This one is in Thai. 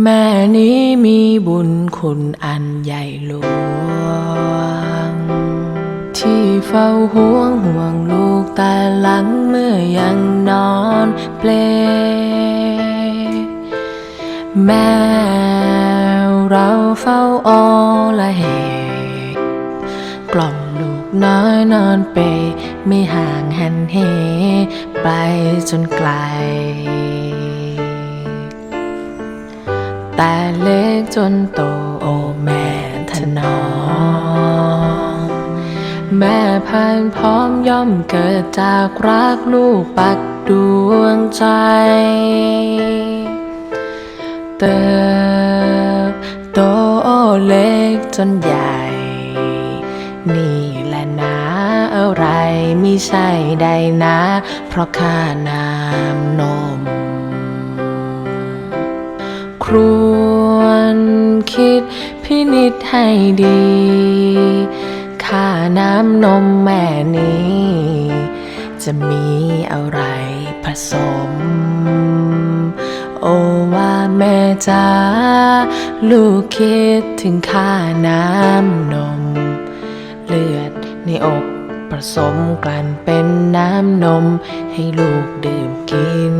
แม่นี้มีบุญคุณอันใหญ่หลวง ที่เฝ้าห่วงห่วงลูกแต่หลังเมื่อยังนอนเปล แม่เราเฝ้าออละเหกล่อมลูกน้อยนอนเปยไม่ห่างหันเหไปจนไกล แต่เล็กจนโตโอแม่ถนอมแม่พันพร้อมย่อมเกิดจากรักลูกปักดวงใจเติบโตเล็กจนใหญ่ นี่แหละนะอะไรไม่ใช่ใดนะ เพราะค่าน้ำ รวนคิดพินิจให้ดี ค่าน้ำนมแม่นี้ จะมีอะไรผสม โอว่าแม่จ้าลูกคิดถึงค่าน้ำนม เลือดในอกผสมกลั่นเป็นน้ำนมให้ลูกดื่มกิน